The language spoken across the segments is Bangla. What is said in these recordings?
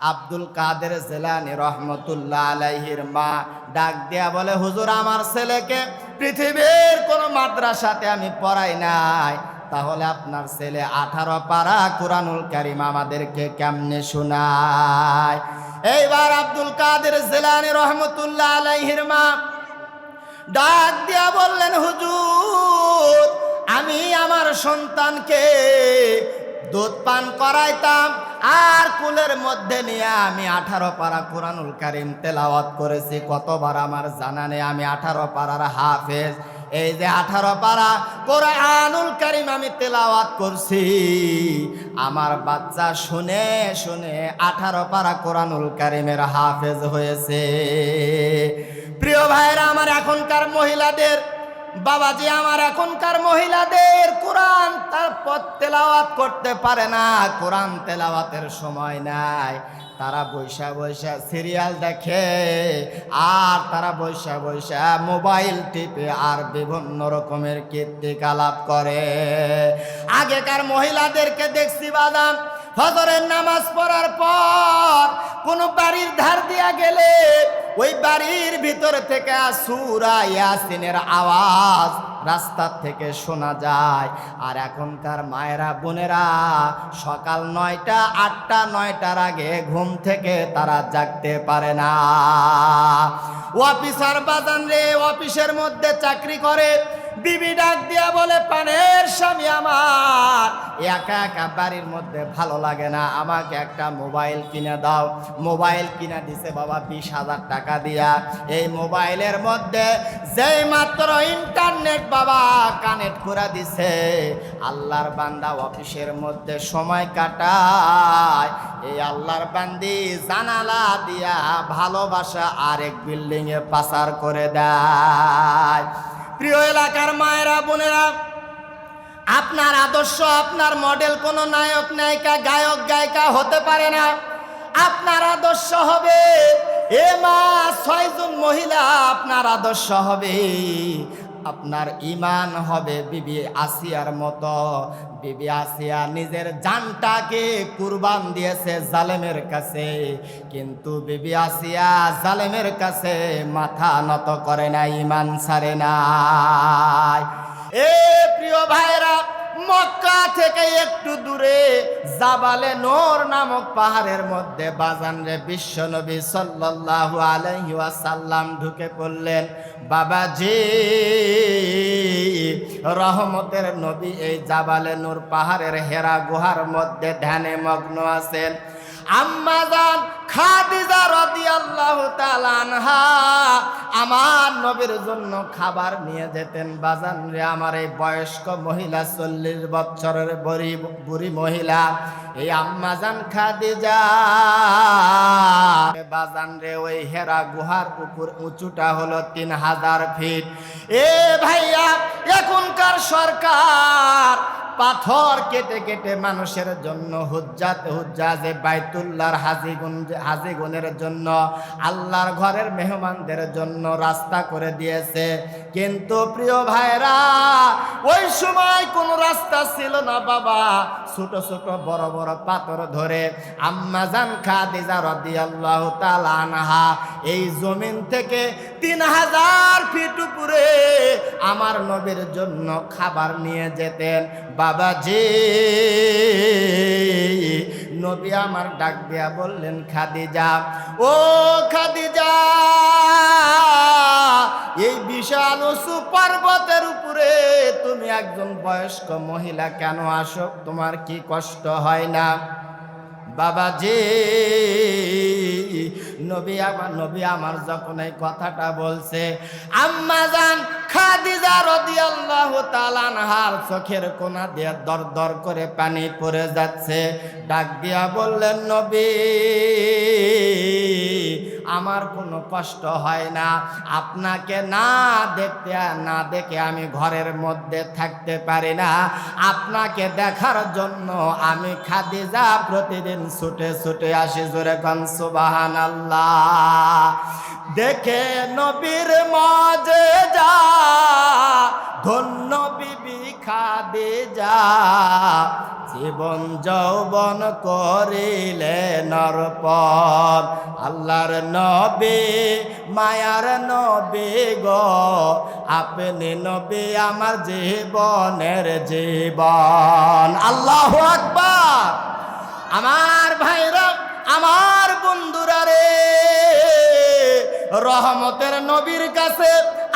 আব্দুল কাদের জেলানি রহমতুল্লাহ আলাইহির মা ডাক দিয়া বলে, হুজুর, আমার ছেলেকে পৃথিবীর কোন মাদ্রাসাতে আমি পড়াই নাই। তাহলে আপনার ছেলে আঠারো পারা কোরআনুল কারিম আমাদেরকে কেমনে শোনায়? এইবার আব্দুল কাদের জেলানি রহমতুল্লাহ আলাইহির মা ডাক দিয়া বললেন, হুজুর, আমি আমার সন্তানকে দুধ পান করাইতাম আর কুলের মধ্যে নিয়ে আমি আঠারো পারা কোরআনুল কারিম তেলাওয়াত করেছি। কতবার আমার জানা নেই, আমি আঠারো পারার হাফেজ। এই যে আঠারো পারা কোরআনুল কারিম আমি তেলাওয়াত করছি। আমার বাচ্চা শুনে শুনে আঠারো পারা কোরআনুল কারিমের হাফেজ হয়েছে। প্রিয় ভাইরা, আমার এখনকার মহিলাদের, বাবাজি, আমার এখনকার মহিলাদের কোরআন তার তেলাওয়াত করতে পারে না, কোরআন তেলাওয়াতের সময় নাই। তারা বৈশা বৈশা সিরিয়াল দেখে, আর তারা বৈশা বৈশা মোবাইল টিপে আর বিভিন্ন রকমের কীর্তিকালাপ করে। আগেকার মহিলাদেরকে দেখছি বাদাম, ফজরের নামাজ পড়ার পর কোন বাড়ির ধার দিয়া গেলে, ওই বাড়ির ভিতর থেকে সুরা ইয়াসিনের আওয়াজ রাস্তার থেকে শোনা যায়। আর এখনকার মায়েরা, বোনেরা, সকাল নয়টা, আটটা, নয়টার আগে ঘুম থেকে তারা জাগতে পারে না। অফিসার বাজান রে, অফিসের মধ্যে চাকরি করে। বিবি ডাক দিয়া বলে, পানের স্বামী আমার। একা একা বাড়ির মধ্যে ভালো লাগে না। আমাকে একটা মোবাইল কিনে দাও। মোবাইল কিনে দিছে বাবা বিশ হাজার টাকা দিয়া। এই মোবাইলের মধ্যে যেই মাত্র ইন্টারনেট বাবা কানেক্ট করে দিছে, আল্লাহর বান্দা অফিসের মধ্যে সময় কাটায়। এই আল্লাহর বান্দি জানালা দিয়া ভালোবাসা আরেক বিল্ডিং এ পাচার করে দেয়। প্রিয় এলাকার মায়েরা, বোনেরা, আপনার আদর্শ, আপনার মডেল কোনো নায়ক, নায়িকা, গায়ক, গায়িকা হতে পারে না। আপনার আদর্শ হবে এ মা ছয়জন মহিলা আপনার আদর্শ হবে। আপনার ইমান হবে বিবি আসিয়ার মতো। বিবি আসিয়া নিজের জানটাকে কুরবান দিয়েছে জালেমের কাছে। কিন্তু বিবি আসিয়া জালেমের কাছে মাথা নত করে না, ইমান ছাড়ে নাই। এ প্রিয় ভাইরা মক্কা থেকে একটু দূরে জাবালে নোর নামক পাহাড়ের মধ্যে বাজান রে বিশ্ব নবী সাল্লাল্লাহু আলাইহি ওয়াসাল্লাম ঢুকে পড়লেন। বাবাজি, রহমতের নবী এই জাবালে নূর পাহাড়ের হেরা গুহার মধ্যে ধ্যানে মগ্ন আছেন। আম্মাজান খাদিজা রাদিয়াল্লাহু তাআলা আনহা আমার নবীর জন্য খাবার নিয়ে যেতেন বাজান রে, আমার এই বয়স্ক মহিলা, চল্লিশ বছরের বুড়ি বুড়ি মহিলা। এই আম্মাজান খাদিজা। বাজান রে, ওই হেরা গুহার উপর উঁচুটা হলো তিন হাজার ফিট। এ ভাইয়া, এখনকার সরকার পাথর কেটে কেটে মানুষের জন্য হুজ্জাত, হুজ্জাজে বাইতুল্লাহর হাজিগুন, হাজিগুনের জন্য, আল্লাহর ঘরের মেহমানদের জন্য রাস্তা করে দিয়েছে। কিন্তু প্রিয় ভাইরা, ওই সময় কোন রাস্তা ছিল না বাবা। ছোট ছোট, বড় বড় পাথর ধরে আম্মাজান খাদিজা রাদিয়াল্লাহু তাআলা আনহা এই জমিন থেকে তিন হাজার ফিট উপরে আমার নবীর জন্য খাবার নিয়ে যেতেন। বাবা বাবাজি, নবী আমার ডাক দিয়া বললেন, খাদিজা, ও খাদিজা, এই বিশাল উঁচু পর্বতের উপরে তুমি একজন বয়স্ক মহিলা কেন আসো? তোমার কি কষ্ট হয় না? বাবা বাবাজি নবী আমার নবী আমার যখন এই কথাটা বলছে, আম্মা জান, খাদিজা রাদিয়াল্লাহু তাআলা চোখের কোনা দিয়ে দর দর করে পানি পড়ে যাচ্ছে। ডাক দিয়া বললেন, নবী, আমার কোনো কষ্ট হয় না। আপনাকে না দেখতে না দেখে আমি ঘরের মধ্যে থাকতে পারি না। আপনাকে দেখার জন্য আমি খাদিজা প্রতিদিন ছুটে ছুটে আসি, জোরে কন সুবাহান আল্লাহ। দেখে নবীর মজে যা, ধন্য বিবি খাদিজা। জীবন যৌবন করিলে নরপদ। আল্লাহর নবী, মায়ার নবী গো। আপনি নবী আমার জীবনের জীবন। আল্লাহ আকবার। আমার ভাইরা আমার বন্ধুরা রে, রহমতের নবীর কাছে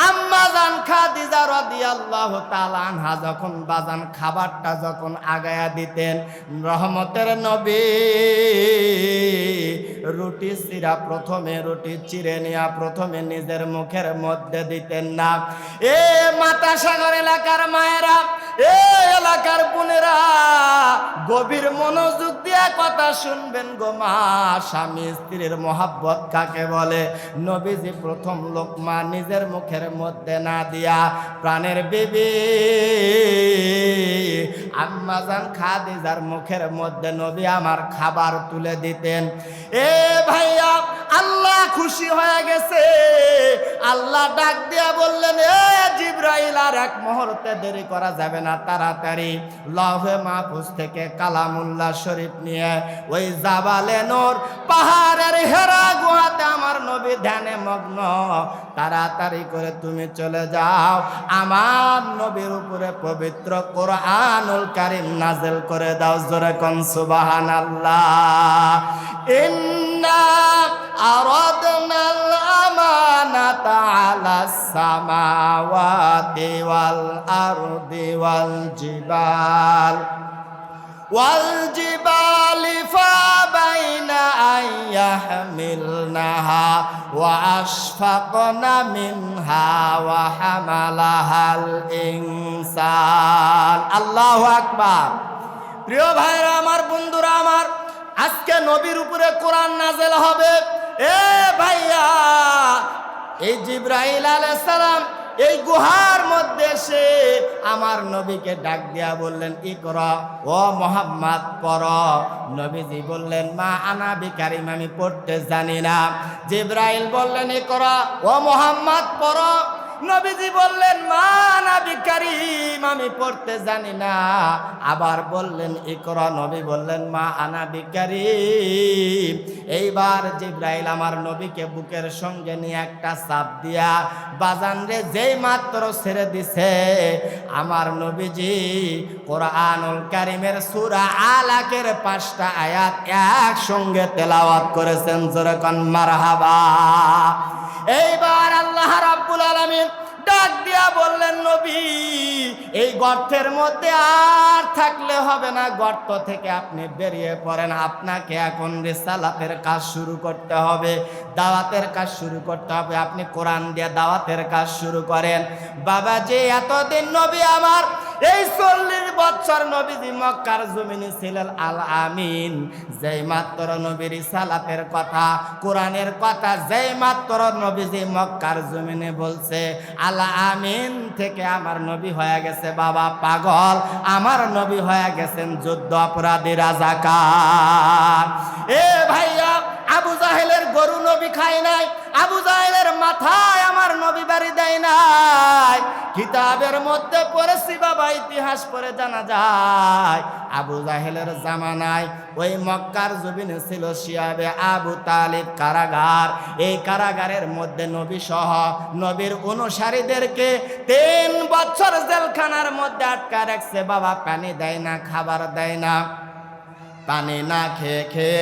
আম্মা জান খাদিজা রাদিয়াল্লাহু তাআলা আনহা যখন বাজান খাবারটা যখন আগায়া দিতেন, রহমতের নবী রুটি চিরা প্রথমে রুটি চিরে নেয়া প্রথমে নিজের মুখের মধ্যে দিতেন না। এ মাতা সাগর এলাকার মায়েরা এলাকার বোনেরা, গভীর মনোযোগ দিয়ে কথা শুনবেন গো মা। স্বামী স্ত্রীর মহাব্বত কাকে বলে? নবীজি প্রথম লোকমা নিজের মুখের মধ্যে না দিয়া প্রাণের বিবি আম্মাজান খাদিজার মুখের মধ্যে নবী আমার খাবার তুলে দিতেন। এ ভাইয়া, আল্লাহ খুশি হয়ে গেছে। আল্লাহ ডাক দিয়া বললেন, এ জিব্রাইল, আর এক মুহূর্তে দেরি করা যাবে না তাড়াতাড়ি। লভে মাহফুজ থেকে কালামুল্লা শরীফ নিয়ে ওই জাবালে নোর, পাহাড়ের হেরা গুহাতে আমার নবী ধ্যানে মগ্ন। তাড়াতাড়ি করে তুমি চলে যাও। আমার নবীর উপরে পবিত্র কোরআনুল কারিম নাজেল করে দাও জোরে কন সুবাহান আল্লাহ ইন্না আর على السماوات والأرض والجبال والجبال فبين أن يحملنها وأشفقن منها وحملها الإنسان الله أكبر প্রিয় ভাইরা আমার বন্ধুরা আমার আজকে নবীর উপরে কোরআন নাজেল হবে এ ভাইয়া এই জিব্রাহিল সালাম এই গুহার মধ্যে সে আমার নবীকে ডাক দিয়া বললেন ই কর ও মোহাম্মদ পর নবীজি বললেন, মা আনা বিকারিম, আমি পড়তে জানি না। জিব্রাইল বললেন ই কর ও মোহাম্মদ পর নবীজি বললেন, মা নাবি কারিম, আমি পড়তে জানি না। আবার বললেন, ইকরা। নবী বললেন, মা আনাবি কারিম। এইবার জিব্রাইল আমার নবীকে বুকের সঙ্গে নিয়ে একটা চাপ দিয়া বাজান রে, যেই মাত্র ছেড়ে দিছে, আমার নবীজি কোরআনুল কারিমের সূরা আলাকের পাঁচটা আয়াত একসঙ্গে তেলাওয়াত করেছেন। যেরকম মারহাবা। এইবার আল্লাহ রাব্বুল আলামিন ডাক দিয়া বললেন, নবী, এই গর্তের মধ্যে আর থাকলে হবে না। গর্ত থেকে আপনি বেরিয়ে পড়েন। আপনাকে এখন রেসালাতের কাজ শুরু করতে হবে। দাওয়াতের কাজ শুরু করতে হবে। আপনি কোরআন দিয়ে দাওয়াতের কাজ শুরু করেন। বাবা যে এতদিন নবী আমার এই চল্লিশ বছর নবীজি মক্কার জমিনে ছিলেন আল আমিন। যেই মাত্র নবীর সালাতের কথা, কোরআনের কথা, যেই মাত্র নবীজি মক্কার জমিনে বলছে, আল আমিন থেকে আমার নবী হয়ে গেছে বাবা পাগল, আমার নবী হয়ে গেছেন যুদ্ধ অপরাধী রাজাকার। এ ভাইয়া আবু জাহেলের গরু নবী খায় নাই, আবু জাহেলের মাথায় আমার নবী বাড়ি দেয় নাই। কিতাবের মধ্যে পড়েছি, বাবা, ইতিহাস পড়ে জানা যায়, আবু জাহেলের জামানায় ওই মক্কার জমিনে ছিল শিয়াবে আবু তালিব কারাগার। এই কারাগারের মধ্যে নবী সহ নবীর অনুসারীদেরকে তিন বছর জেলখানার মধ্যে আটকা রাখছে, বাবা, পানি দেয় না, খাবার দেয় না। পানি না খেয়ে খেয়ে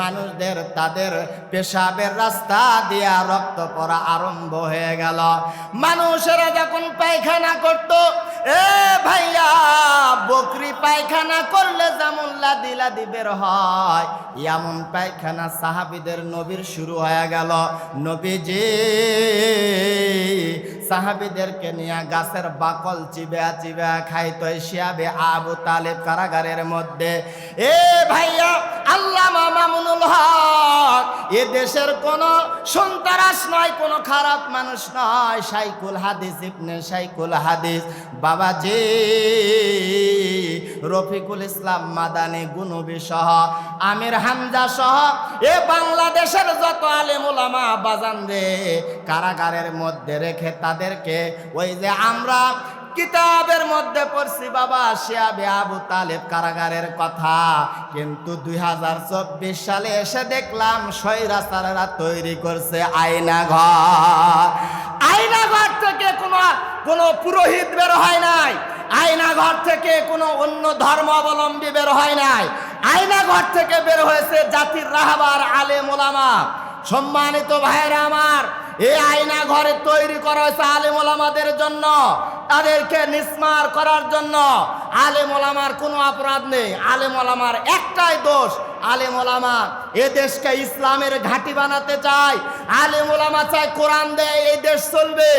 মানুষদের তাদের পেশাবের রাস্তা দিয়া রক্ত পড়া আরম্ভ হয়ে গেল। মানুষেরা যখন পায়খানা করত, এ ভাইয়া, বকরি পায়খানা করলে যেমন লাদি লাদি বের হয়, এমন পায়খানা সাহাবিদের নবীর শুরু হয়ে গেল। নবীজি সাহাবিদেরকে নিয়ে গাছের বাকল চিবে চিবা খাইতো শিয়াবে আবু তালেব কারাগারের মধ্যে। এ ভাইয়া আল্লাহ মামুনুল হক, এ দেশের কোন সন্তারাস নয়, কোন খারাপ মানুষ নয়। সাইকুল হাদিস, ইবনে সাইকুল হাদিস। বাবাজি। রফিকুল ইসলাম মাদানে গুনবি সহ, আমির হামজা সহ, এ বাংলাদেশের যত আলেম ওলামা বাজান রে কারাগারের মধ্যে রেখে তাদেরকে ওই যে আমরা কিতাবের মধ্যে পড়ছি, বাবা, শিয়াবে আবু তালেব কারাগারের কথা। কিন্তু দুই হাজার চব্বিশ সালে এসে দেখলাম সৈরাচারেরা তৈরি করছে আয়না ঘর। আয়না ঘর থেকে কোনো কোনো পুরোহিত বের হয় নাই। আয়না ঘর থেকে কোনো অন্য ধর্ম অবলম্বী বের হয় নাই। আয়না ঘর থেকে বের হয়েছে জাতির রাহাবার আলে মোলামা সম্মানিত ভাইয়েরা আমার এই আয়না ঘরে তৈরি করা হয়েছে আলেম ওলামাদের জন্য। তাদেরকে নিস্মার করার জন্য। আলেম ওলামার কোনো অপরাধ নেই। আলেম ওলামার একটাই দোষ, আলেম ওলামা এ দেশকে ইসলামের ঘাঁটি বানাতে চায়। আলেম ওলামা চায় কোরআন দেয়, এই দেশ চলবে।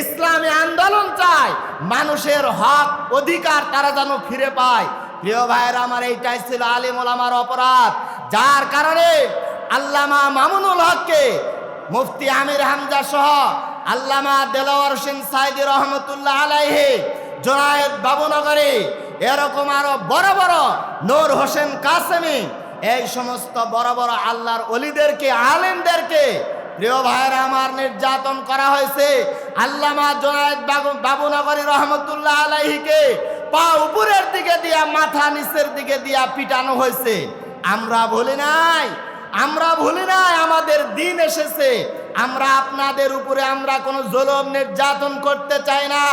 ইসলামী আন্দোলন চায়। মানুষের হক, অধিকার তারা যেন ফিরে পায়। প্রিয় ভাইয়েরা, আমার এইটাই ছিল আলেম ওলামার অপরাধ। যার কারণে আল্লামা মামুনুল হককে মুফতি আমির হামজা সহ আল্লামা দেলাওয়ার হোসেন সাইদি রহমতুল্লাহ আলাইহি, জোনায়েদ বাবুনগরী, এরকম আরও বড় বড় নূর হোসেন কাসেমি, এই সমস্ত বড় বড় আল্লাহর অলিদেরকে আলেমদেরকে প্রিয় ভাইয়েরা আমার নির্যাতন করা হয়েছে। আল্লামা জোনায়েদ বাবু, বাবুনগরী রহমতুল্লাহ আলাইহিকে পা উপরের দিকে দিয়া, মাথা নিচের দিকে দিয়া পিটানো হয়েছে। আমরা বলি নাই আমরা ভুলি নাই, আমাদের দিন এসেছে। আমরা আপনাদের উপরে আমরা কোনো জলম, নির্যাতন করতে চাই না।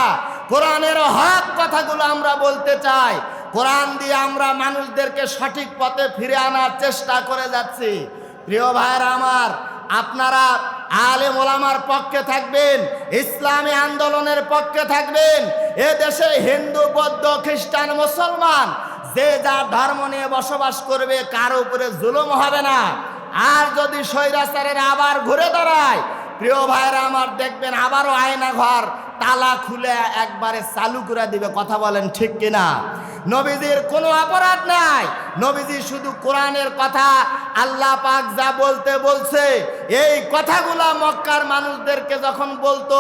কোরআনের হক কথাগুলো আমরা বলতে চাই। কোরআন দিয়ে আমরা মানুষদেরকে সঠিক পথে ফিরে আনার চেষ্টা করে যাচ্ছি। প্রিয় ভাইয়েরা আমার, আপনারা আলেম ওলামার পক্ষে থাকবেন, ইসলামী আন্দোলনের পক্ষে থাকবেন, এ দেশে হিন্দু, বৌদ্ধ, খ্রিস্টান, মুসলমান, যে যার ধর্ম নিয়ে বসবাস করবে, কার উপরে জুলুম হবে না। আর যদি স্বৈরাচারের আবার ঘুরে দাঁড়ায়, প্রিয় ভাইরা আমার দেখবেন আবারও আয়না ঘর তালা খুলে একবারে চালু করে দিবে, কথা বলেন ঠিক কিনা? নবীজির কোনো অপরাধ নাই। নবীজি শুধু কোরআনের কথা, আল্লাহ পাক যা বলতে বলছে, এই কথাগুলা মক্কার মানুষদেরকে যখন বলতো,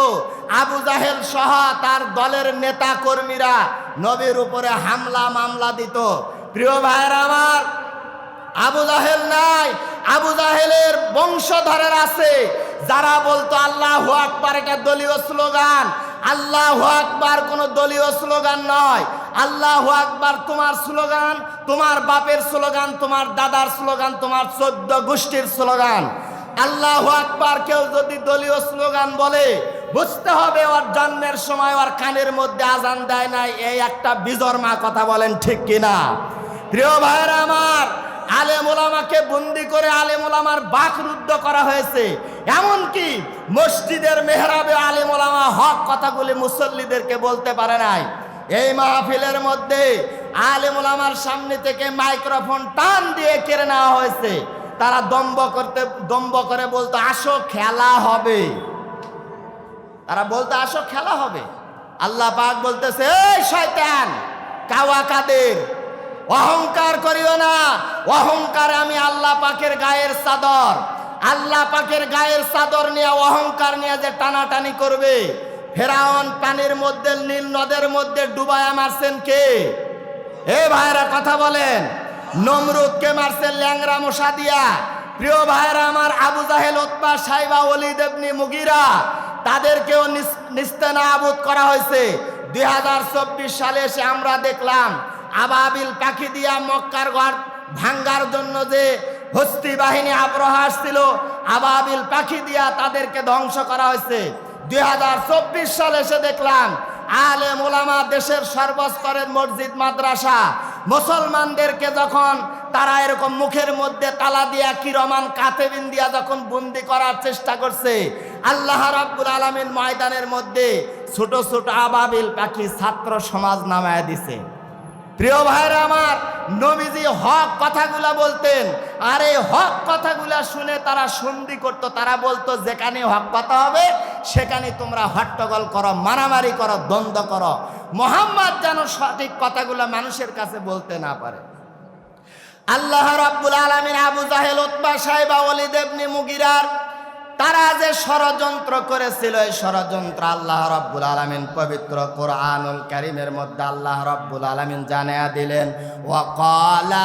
আবু জাহেল সহ তার দলের নেতা কর্মীরা নবীর উপরে হামলা মামলা দিত। প্রিয় ভাইয়েরা আমার, আবু জাহেল নাই আবু জাহেলের বংশধরের আছে। যারা বলতো, আল্লাহ আকবার, এটা দলীয় স্লোগান। আল্লাহ আকবার কোনো দলীয় স্লোগান নয়। আল্লাহ আকবার তোমার স্লোগান, তোমার বাপের স্লোগান, তোমার দাদার স্লোগান, তোমার চোদ্দ গোষ্ঠীর স্লোগান। আল্লাহ আকবার কেউ যদি দলীয় স্লোগান বলে, বুঝতে হবে ওর জন্মের সময় ওর কানের মধ্যে আজান দেয় নাই। এই একটা বিজর্মা কথা বলেন ঠিক কিনা? প্রিয় ভাইয়েরা আমার আলেম ওলামাকে বন্দি করে আলেম ওলামার বাক রুদ্ধ করা হয়েছে। এমনকি মসজিদের মেহরাবে আলেম ওলামা হক কথাগুলি মুসল্লিদেরকে বলতে পারে নাই। এই মাহফিলের মধ্যে আলেম ওলামার সামনে থেকে মাইক্রোফোন টান দিয়ে কেড়ে নেওয়া হয়েছে। তারা দম্ব করতে দম্ব করে বলতো, আসো, খেলা হবে। তারা বলতো, আসো, খেলা হবে। আল্লাহ পাক বলতেছে, এই শয়তান কাওয়া কাদের অহংকার করিও না। অহংকার আমি আল্লাহ পাকের গায়ের চাদর। আল্লাহ পাকের গায়ের চাদর নিয়ে অহংকার নিয়ে যে টানাটানি করবে। ফেরাউন পানির মধ্যে, নীল নদের মধ্যে ডুবায়া মারছেন কে? এ ভাইরা কথা বলেন। নমরুদকে মারছেন ল্যাংরা মশা দিয়া প্রিয় ভাইরা, আমার আবু জাহেল উৎপা সাইবা অলি দেবনি মুগিরা, তাদেরকেও নিস্তেনা আবুদ করা হয়েছে। দুই হাজার চব্বিশ সালে এসে আমরা দেখলাম আবাবিল পাখি দিয়া মক্কার ঘর ভাঙ্গার জন্য যে হস্তি বাহিনী আগ্রহ আসছিল, আবাবিল পাখি দিয়া তাদেরকে ধ্বংস করা হয়েছে। দুই সালে এসে দেখলাম, আলে মোলামা দেশের সর্বস্তরের মসজিদ, মাদ্রাসা। মুসলমানদেরকে যখন তারা এরকম মুখের মধ্যে তালা দিয়া কিরমান কাতেবিন দিয়া যখন বন্দি করার চেষ্টা করছে, আল্লাহ রাব্বুল আলমিন ময়দানের মধ্যে ছোট ছোট আবাবিল পাখি ছাত্র সমাজ নামায় দিছে। প্রিয় ভাইরা আমার, নবীজি হক কথাগুলা বলতেন। আর এই হক কথাগুলা শুনে তারা সন্ধি করত। তারা বলতো, যেখানে হক কথা হবে, সেখানে তোমরা হট্টগোল করো, মারামারি করো, দ্বন্দ্ব করো। মোহাম্মদ যেন সঠিক কথাগুলা মানুষের কাছে বলতে না পারে। আল্লাহ রাব্বুল আলমিন আবু জাহেল উৎবা সাহেবা অলি দেবনি মুগিরার তারা যে ষড়যন্ত্র করেছিল, এই ষড়যন্ত্র আল্লাহ রব্বুল আলমিন পবিত্র কোরআনুল কারিমের মধ্যে আল্লাহ রব্বুল আলমিন জানিয়া দিলেন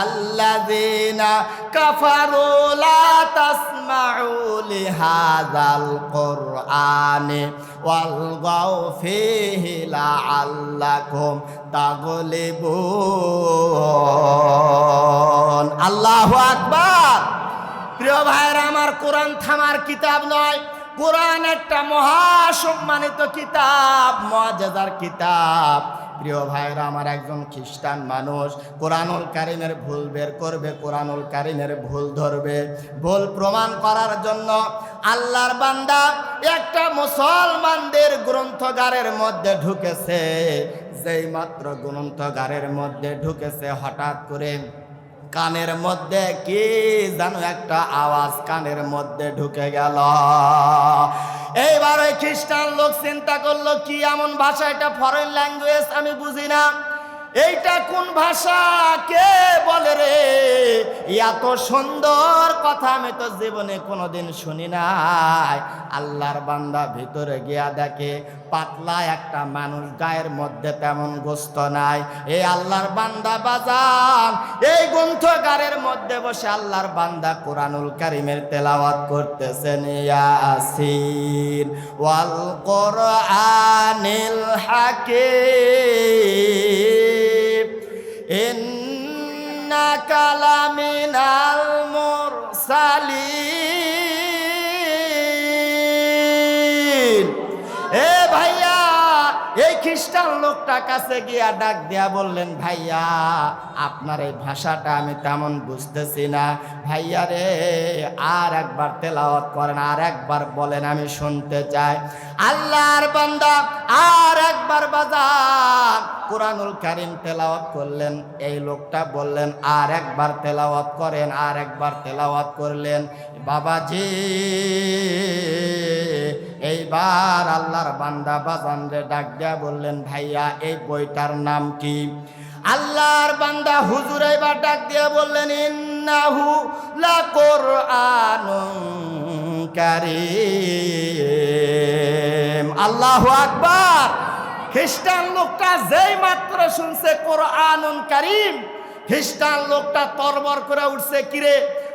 আল্লাযীনা কাফারু লা তাসমাউ হাউলি হাযাল কুরআনে ওয়ালগাও ফীহি লাআল্লাকুম তাগলিবুন। আল্লাহু আকবার। প্রিয় ভাইয়েরা, আমার কোরআন থামার কিতাব নয়। কোরআন একটা মহাসম্মানিত কিতাব মজাদার কিতাব। প্রিয় ভাইরা আমার একজন খ্রিস্টান মানুষ কোরআনুল কারিমের ভুল বের করবে, কোরআনুল কারিমের ভুল ধরবে। ভুল প্রমাণ করার জন্য আল্লাহর বান্দা একটা মুসলমানদের গ্রন্থগারের মধ্যে ঢুকেছে। যেই মাত্র গ্রন্থগারের মধ্যে ঢুকেছে, হঠাৎ করে কানের মধ্যে কি জানো একটা আওয়াজ কানের মধ্যে ঢুকে গেল। এইবার ওই খ্রিস্টান লোক চিন্তা করল, কি এমন ভাষা, এটা ফরেন ল্যাঙ্গুয়েজ আমি বুঝি না। এইটা কোন ভাষা? কে বলে রে? এত সুন্দর কথা আমি তো জীবনে কোনোদিন শুনি নাই। আল্লাহর বান্দা ভিতরে গিয়া দেখে, পাতলা একটা মানুষ গায়ের মধ্যে তেমন গোস্ত নাই। এই আল্লাহর বান্দা বাজান, এই গ্রন্থগারের মধ্যে বসে আল্লাহর বান্দা কোরআনুল কারিমের তেলাওয়াত করতেছেন, ইয়াসিন। ওয়াল কোরআনিল হাকিম। ইন্নাকা লামিনাল মুরসালিন। এ ভাইয়া, এই খ্রিস্টান লোকটা কাছে গিয়া ডাক দিয়া বললেন, ভাইয়া, আপনার এই ভাষাটা আমি তেমন বুঝতেছি না। ভাইয়া রে, আর একবার তেলাওয়াত করেন, আর একবার বলেন, আমি শুনতে চাই। আল্লাহর বান্দা, আর একবার বাজার কোরআনুল কারিম তেলাওয়াত করলেন, এই লোকটা বললেন, আর একবার তেলাওয়াত করেন, আর একবার তেলাওয়াত করলেন। বাবাজি, এইবার আল্লাহর বান্দা বাজান রে ডাক দিয়া বললেন, ভাইয়া, এই বইটার নাম কি? আল্লাহর বান্দা হুজুর এবার ডাক দিয়া বললেন, ইন্নাহু লা কারীম। আল্লাহু আকবার। খ্রিস্টান লোকটা যেই মাত্র শুনছে কোরআনুন কারীম, খ্রিস্টান লোকটা তরবর করে উঠছে, কিরে,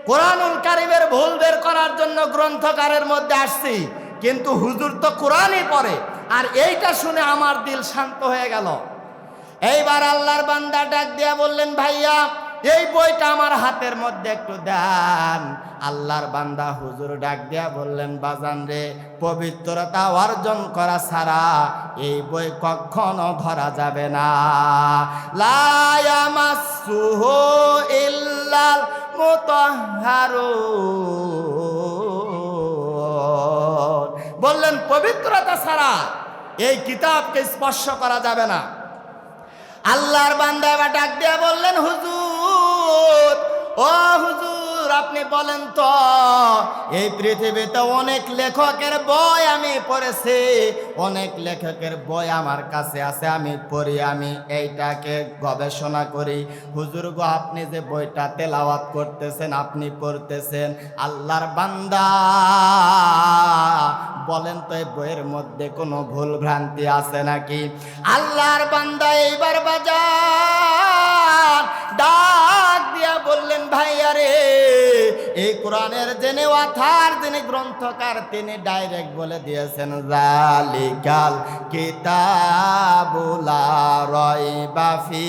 কোরআনুল কারিমের ভুল বের করার জন্য গ্রন্থকারের মধ্যে আসছি, কিন্তু হুজুর তো কোরআনই পড়ে, আর এইটা শুনে আমার দিল শান্ত হয়ে গেল। এইবার আল্লাহর বান্দা ডাক দিয়া বললেন, ভাইয়া, এই বইটা আমার হাতের মধ্যে একটু দেন। আল্লাহর বান্দা হুজুর ডাক দিয়া বললেন, বাজান রে, পবিত্রতা অর্জন করা ছাড়া এই বই কখনো ধরা যাবে না। লায়ামাসুহু ইল্লাল মুতাহহারুন বললেন, পবিত্রতা ছাড়া এই কিতাবকে স্পর্শ করা যাবে না। আল্লাহর বান্দা এবার ডাক দিয়া বললেন, হুজুর, ও হুজুর আপনি বলেন তো, এই পৃথিবীতে অনেক লেখকের বই আমি পড়েছি। অনেক লেখকের বই আমার কাছে আছে, আমি পড়ি, আমি এইটাকে গবেষণা করি। হুজুর গো, আপনি যে বইটা তেলাওয়াত করতেছেন, আপনি পড়তেছেন, আল্লাহর বান্দা। বলেন তো, এই বইয়ের মধ্যে কোনো ভুল ভ্রান্তি আছে নাকি? আল্লাহর বান্দা, এইবার বাজার। ডাক দিয়া বললেন, ভাইয়া রে, এই কোরআনের জেনে ওয়াথার যিনি গ্রন্থকার, তিনি ডাইরেক্ট বলে দিয়েছেন জালিকাল কিতাবুলা রয় ফি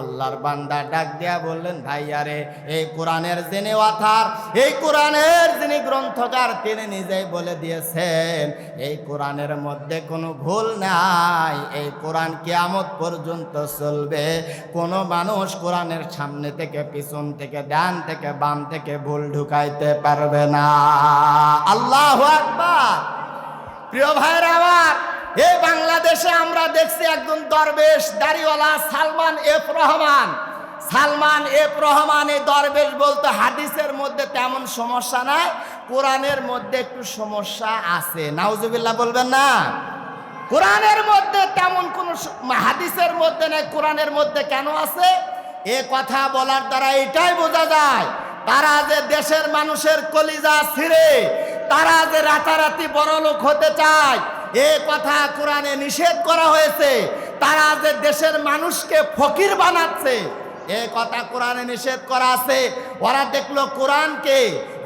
আল্লাহর বান্দা ডাক দিয়া বললেন ভাইয়ারে এই কোরআনের যিনি অথার, এই কোরআনের যিনি গ্রন্থকার, তিনি নিজেই বলে দিয়েছেন, এই কোরআনের মধ্যে কোনো ভুল নাই, এই কোরআন কেয়ামত পর্যন্ত চলবে। কোনো মানুষ কোরআনের সামনে থেকে, পিছন থেকে, ডান থেকে, বাম থেকে ভুল ঢুকাইতে পারবে না। আল্লাহ আকবার। প্রিয় ভাইরা আমার এই বাংলাদেশে আমরা দেখছি একজন দরবেশ দাড়িওয়ালা সালমান এফ রহমান। সালমান এফ রহমান এই দরবেশ বলতো হাদিসের মধ্যে তেমন সমস্যা নাই, কোরআনের মধ্যে একটু সমস্যা আছে। নাউজুবিল্লাহ বলবেন না? কোরআনের মধ্যে তেমন কোন হাদিসের মধ্যে নেই, কোরআনের মধ্যে কেন আছে? এ কথা বলার দ্বারা এটাই বোঝা যায়, তারা যে দেশের মানুষের কলিজা ছিঁড়ে, তারা যে রাতারাতি বড় লোক হতে চায় এ কথা কোরআনে নিষেধ করা হয়েছে। তারা যে দেশের মানুষকে ফকির বানাচ্ছে, এ কথা কোরআনে নিষেধ করা আছে। ওরা দেখল কোরআনকে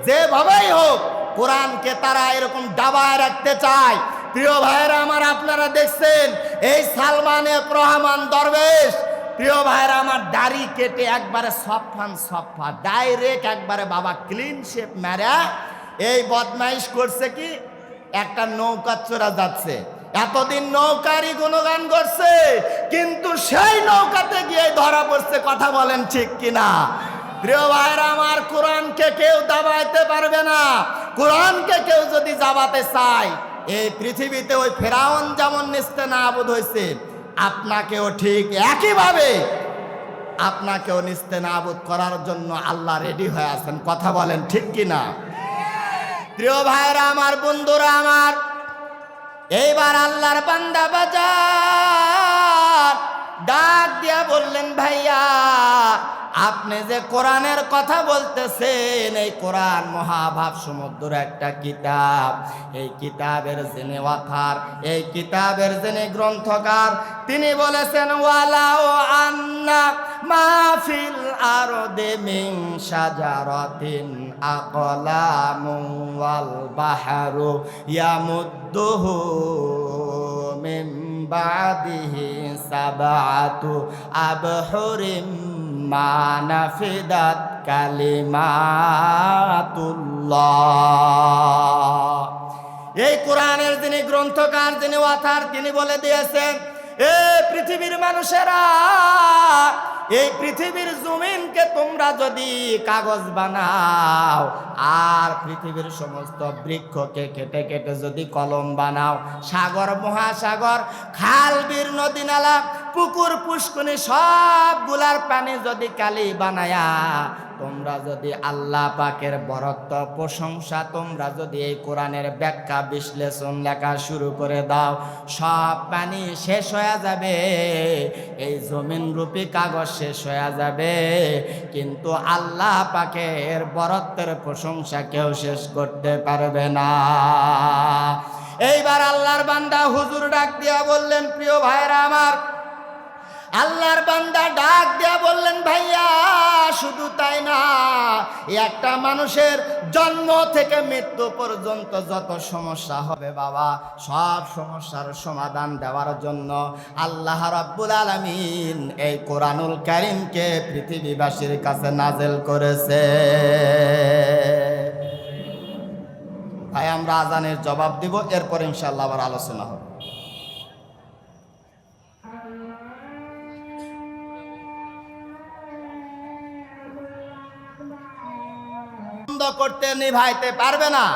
যেভাবেই হোক, কোরআনকে তারা এরকম ডাবায় রাখতে চায়। প্রিয় ভাইয়েরা আমার, আপনারা দেখছেন, এই সালমান এফ রহমান দরবেশ, প্রিয় ভাইয়েরা আমার, দাড়ি কেটে একবারে সফান সফা, ডাইরেক্ট একবারে বাবা ক্লিন শেপ মেরা, এই বদমাইশ করছে কি? একটা নৌকা চোরা যাচ্ছে। এতদিন নৌকারই গুণগান করছে, কিন্তু সেই নৌকাতে গিয়ে ধরা পড়ছে, কথা বলেন ঠিক কিনা? প্রিয় ভাইরা আমার কোরআনকে কেউ দাবাইতে পারবে না। কোরআনকে কেউ যদি যাবাতে চায়, এই পৃথিবীতে ওই ফেরাউন যেমন নিস্তে না আবুদ হয়েছে আপনাকেও ঠিক একইভাবে আপনাকেও নিস্তে নাবুদ করার জন্য আল্লাহ রেডি হয়ে আছেন, কথা বলেন ঠিক কিনা? প্রিয় ভাইরা, আমার বন্ধুরা, আমার। এইবার আল্লাহর বান্দা বাজার। ডাক দিয়া বললেন, ভাইয়া, আপনি যে কোরআনের কথা বলতেছেন, এই কোরআন মহাভাব সমুদ্র একটা কিতাব। এই কিতাবের জেনে ওয়াথার এই কিতাবের জেনে গ্রন্থকার, তিনি বলেছেন ওয়ালাও আন্না মাহফিল আরদে মিন শাজারাতিন। ওয়াল বাহরু ইয়ামুদ্দুহু মিন বাদিহি সাবআতু আবহুরিম মা নাফিদাত কালিমাতুল্লাহ এই কোরআনের যিনি গ্রন্থকার, যিনি ওয়াথার তিনি বলে দিয়েছেন, এ পৃথিবীর মানুষেরা এই পৃথিবীর জমিনকে তোমরা যদি কাগজ বানাও, আর পৃথিবীর সমস্ত বৃক্ষকে কেটে কেটে যদি কলম বানাও, সাগর, মহাসাগর, খাল, বীর, নদী, নালা পুকুর পুষ্কুনি সবগুলার পানি যদি কালি বানায়া, তোমরা যদি আল্লাহ পাকের বরত্ব প্রশংসা, তোমরা যদি এই কোরআনের ব্যাখ্যা বিশ্লেষণ লেখা শুরু করে দাও, সব পানি শেষ হয়ে যাবে। এই জমিন রূপী কাগজ শেষ হয়ে যাবে। কিন্তু আল্লাহ পাকের বরত্বের প্রশংসা কেউ শেষ করতে পারবে না। এইবার আল্লাহর বান্দা হুজুর ডাক দিয়া বললেন, প্রিয় ভাইরা আমার আল্লাহর বান্দা ডাক দিয়া বললেন, ভাইয়া, শুধু তাই না একটা মানুষের জন্ম থেকে মৃত্যু পর্যন্ত যত সমস্যা হবে বাবা, সব সমস্যার সমাধান দেওয়ার জন্য আল্লাহ রাব্বুল আলামিন এই কোরআনুল কারিমকে পৃথিবীবাসীর কাছে নাজেল করেছে। ভাই, আমরা আজানের জবাব দিব, এরপর ইনশাল্লাহ আবার আলোচনা হবে। করতে নিভাইতে পারবে না।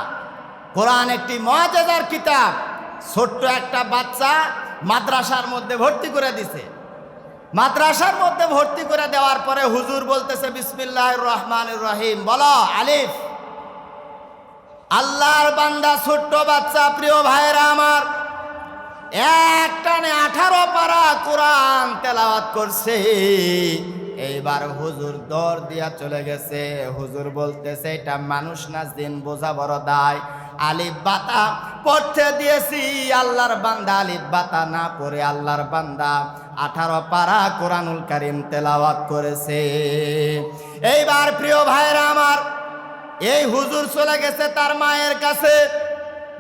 কোরআন একটি মজাদার কিতাব। ছোট্ট একটা বাচ্চা মাদ্রাসার মধ্যে ভর্তি করে দিছে। মাদ্রাসার মধ্যে ভর্তি করে দেওয়ার পরে হুজুর বলতেছে বিসমিল্লাহ রহমান রহিম। বলো, আলিফ। আল্লাহর বান্দা, ছোট্ট বাচ্চা, প্রিয় ভাইরা আমার, এক টানে আঠারো পারা কোরআন তেলাওয়াত করছে। এইবার হুজুর দর দিয়া চলে গেছে। হুজুর বলতেছে, এটা মানুষ না দিন বোঝা বড় দায়। আলিফ বাতা পড়তে দিয়েছি, আল্লাহর বান্দা আলিফ বাতা না পড়ে আল্লাহর বান্দা আঠারো পারা কোরআনুল কারিম তেলাওয়াত করেছে। এইবার প্রিয় ভাইরা আমার, এই হুজুর চলে গেছে তার মায়ের কাছে।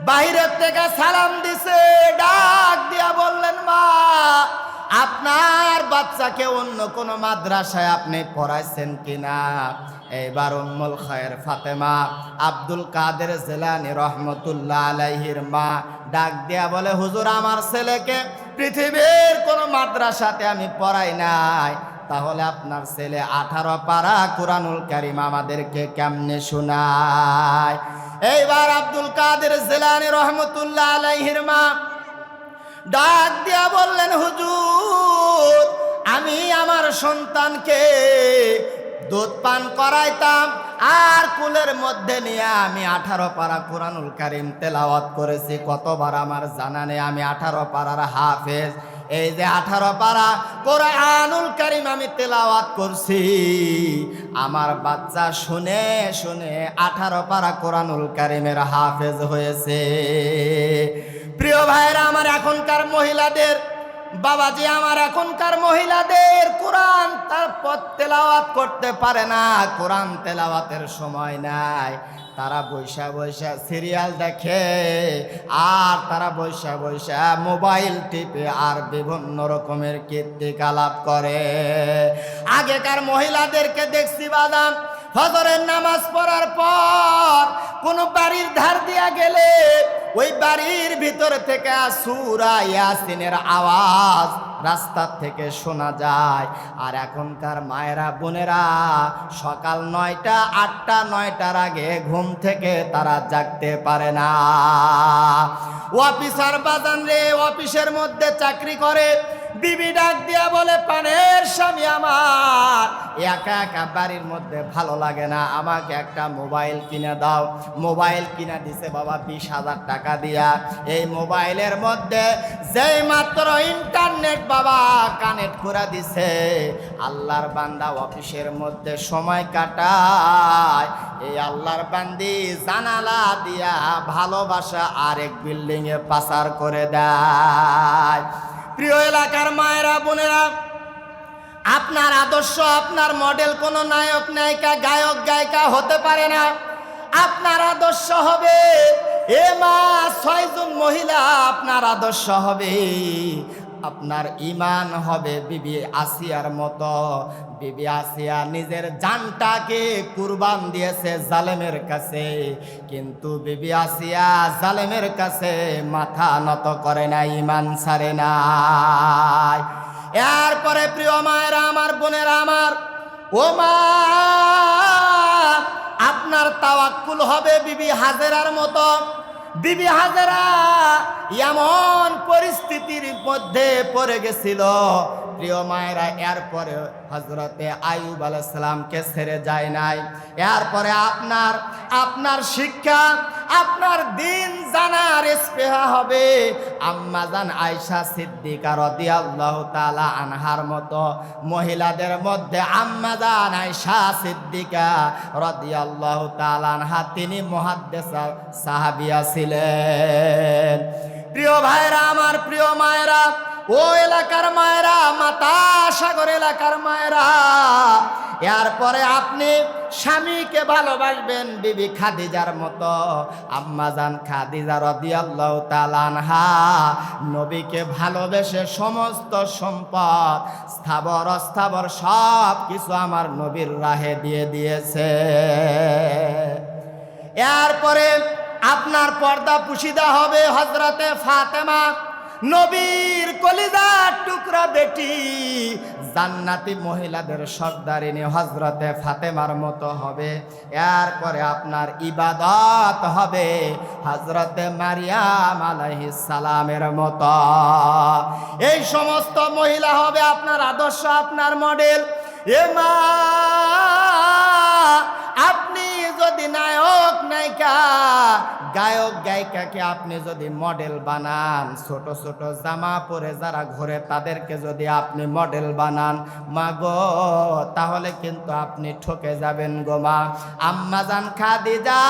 বাহিরের থেকে সালাম দিছে, ডাক দিয়া বললেন, মা আপনার বাচ্চাকে অন্য কোনো মাদ্রাসায় আপনি পড়াইছেন কিনা? এইবার উম্মুল খায়ের ফাতেমা আব্দুল কাদের জেলানি রহমতুল্লাহ আলাইহির মা ডাক দিয়া বলে, হুজুর, আমার ছেলেকে পৃথিবীর কোনো মাদ্রাসাতে আমি পড়াই নাই। তাহলে আপনার ছেলে আঠারো পারা কোরআনুল কারিম আমাদেরকে কেমনে শোনায়? এইবার আব্দুল কাদের জেলানি রহমতুল্লাহ আলাইহির মা ডাক দিয়া বললেন, হুজুর, আমি আমার সন্তানকে দুধ পান করাইতাম আর কুলের মধ্যে নিয়ে আমি আঠারো পারা কোরআনুল কারিম তেলাওয়াত করেছি। কতবার আমার জানা নেই, আমি আঠারো পারার হাফেজ। এই যে আঠারো পারা কোরআনুল কারিম আমি তেলাওয়াত করছি। আমার বাচ্চা শুনে শুনে আঠারো পারা কোরআনুল কারিমের হাফেজ হয়েছে। প্রিয় ভাইরা আমার এখনকার মহিলাদের বাবাজি আমার এখনকার মহিলাদের কোরআন তার পথ তেলাওয়াত করতে পারে না, কোরআন তেলাওয়াতের সময় নাই। তারা বৈশা বৈশা সিরিয়াল দেখে, আর তারা বৈশা বৈশা মোবাইল টিপে আর বিভিন্ন রকমের কীর্তিকলাপ করে। আগেকার মহিলাদেরকে দেখছি বাদাম, ফজরের নামাজ পড়ার পর কোনো বাড়ির ধার দিয়া গেলে ওই বাড়ির ভিতর থেকে সুরা ইয়াসিনের আওয়াজ রাস্তার থেকে শোনা যায়। আর এখনকার মায়েরা, বোনেরা, সকাল নয়টা, আটটা, নয়টার আগে ঘুম থেকে তারা জাগতে পারে না। অফিসার বাজান রে, অফিসের মধ্যে চাকরি করে। বিবি ডাক দিয়া বলে, পানের স্বামী আমার, একা একা বাড়ির মধ্যে ভালো লাগে না। আমাকে একটা মোবাইল কিনে দাও। মোবাইল কিনে দিছে বাবা বিশ হাজার টাকা দিয়া। এই মোবাইলের মধ্যে যেই মাত্র ইন্টারনেট বাবা কানেক্ট করে দিছে, আল্লাহর বান্দা অফিসের মধ্যে সময় কাটায়। এই আল্লাহর বান্দি জানালা দিয়া ভালোবাসা আরেক বিল্ডিং এ পাচার করে দেয়। প্রিয় এলাকার মায়েরা, বোনেরা, আপনার আদর্শ, আপনার মডেল কোনো নায়ক, নায়িকা, গায়ক, গায়িকা হতে পারে না। আপনার আদর্শ হবে এ মা ছয়জন মহিলা আপনার আদর্শ হবে। আপনার ইমান হবে বিবি আসিয়ার মতো। বিবি আসিয়া নিজের জানটাকে কুরবান দিয়েছে জালেমের কাছে। কিন্তু বিবি আসিয়া জালেমের কাছে মাথা নত করে না ইমান ছাড়ে নাই এরপরে প্রিয় মায়েরা, আমার বোনেরা, আমার ও মা আপনার তাওয়াক্কুল হবে বিবি হাজেরার মতো। বিবি হাজেরা এমন পরিস্থিতির মধ্যে পড়ে গেছিল প্রিয় মায়েরা এরপরে হজরতে আয়ুব আলাইসালামকে ছেড়ে যায় নাই। এরপরে আপনার আপনার শিক্ষা, আপনার দিন জানার স্পেহা হবে। আম্মাজান আয়সা সিদ্দিকা রদিয়াল্লাহু তাআলা আনহার মতো মহিলাদের মধ্যে আম্মাজান আয়সা সিদ্দিকা রদিয়াল্লাহু তাআলা আনহা, তিনি মুহাদ্দিসা সাহাবিয়া ছিলেন প্রিয় ভাইরা, আমার প্রিয় মায়েরা ও এলাকার মায়েরা, মাতা সাগর এলাকার মায়েরা এরপরে আপনি স্বামীকে ভালোবাসবেন বিবি খাদিজার মতো। আম্মাজান খাদিজা রদিয়াল্লাহু তাআলা আনহা নবীকে ভালোবেসে সমস্ত সম্পদ, স্থাবর, অস্থাবর সব কিছু আমার নবীর রাহে দিয়ে দিয়েছে। এরপরে আপনার পর্দা পুশিদা হবে হজরতে ফাতেমা নবীর কলিজার টুকরা বেটি। জান্নাতি মহিলাদের সর্দারিনী হজরতে ফাতেমার মতো হবে। এরপরে আপনার ইবাদত হবে হজরতে মারিয়াম আলাইহিস সালামের মতো। এই সমস্ত মহিলা হবে আপনার আদর্শ, আপনার মডেল। এ মা যদি নায়ক, নায়িকা, গায়ক, গায়িকাকে আপনি যদি মডেল বানান, ছোট ছোট জামা পরে যারা ঘুরে, তাদেরকে যদি আপনি মডেল বানান মা গো তাহলে কিন্তু আপনি ঠকে যাবেন গো মা। আম্মা জান খাদিজা,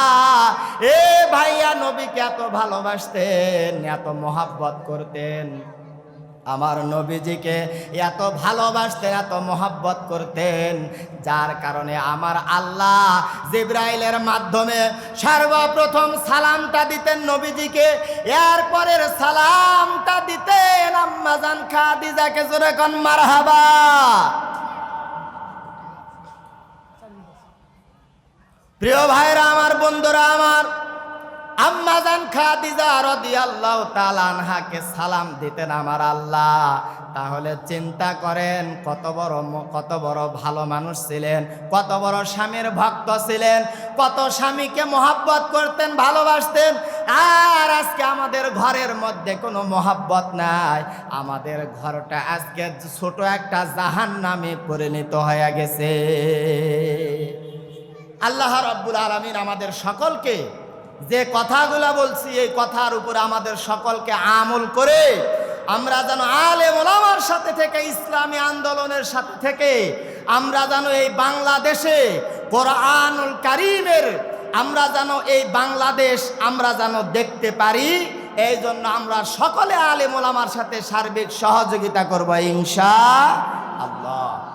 এ ভাইয়া নবীকে এত ভালোবাসতেন, এত মহাব্বত করতেন। আমার নবীজিকে এত ভালোবাসতেন, এত মোহাব্বত করতেন, যার কারণে আমার আল্লাহ জিব্রাইলের মাধ্যমে সর্বপ্রথম সালামটা দিতেন নবীজিকে। এরপরের সালামটা দিতেন আম্মাজান খাদিজাকে জোরে কন, মারহাবা। প্রিয় ভাইরা, আমার বন্ধুরা, আমার আম্মাজান খাদিজা রাদিয়াল্লাহু তাআলা আনহাকে সালাম দিতেন আমার আল্লাহ। তাহলে চিন্তা করেন, কত বড় কত বড় ভালো মানুষ ছিলেন, কত বড় স্বামীর ভক্ত ছিলেন, কত স্বামীকে মহাব্বত করতেন, ভালোবাসতেন। আর আজকে আমাদের ঘরের মধ্যে কোনো মহাব্বত নাই। আমাদের ঘরটা আজকে ছোট একটা জাহান নামে পরিণত হয়ে গেছে। আল্লাহ রব্বুল আলমিন আমাদের সকলকে যে কথাগুলা বলছি, এই কথার উপরে আমাদের সকলকে আমল করে আমরা যেন আলে মোলামার সাথে থেকে, ইসলামী আন্দোলনের সাথে থেকে, আমরা যেন এই বাংলাদেশে কোরআনুল কারিমের, আমরা যেন এই বাংলাদেশ আমরা যেন দেখতে পারি, এই জন্য আমরা সকলে আলে মোলামার সাথে সার্বিক সহযোগিতা করব, ইনশা আল্লাহ।